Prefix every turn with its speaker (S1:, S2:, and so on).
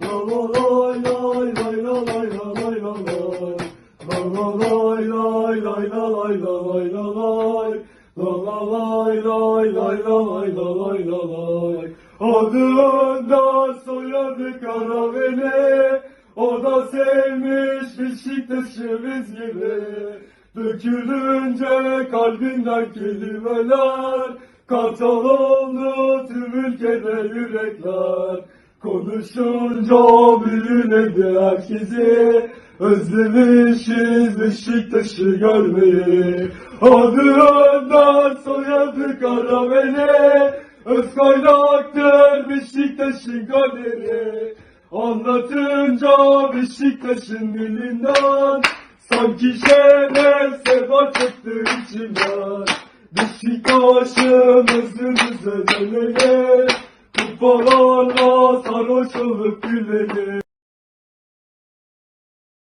S1: La la lay lay lay la lay la lay la lay. La la lay lay lay la lay la lay la lay. La la lay lay lay la lay la lay la lay. Adı Önder soyadı Karaveli. O da sevmiş Beşiktaş'ı biz gibi. Dökülünce kalbinden kelimeler. Kartal oldu tüm ülkede yürekler. Konuşunca büyüledi herkesi. Özlemişiz Beşiktaş'ı görmeyi. Adı Önder soyadı Karaveli. Öz kaynaktır Beşiktaş'ın kaderi. Anlatınca Beşiktaş'ın dilinden Sanki şeref sefa çıktı içimden Beşiktaş'ın özümüze dönene Kupalarla sarhoş olup gülelim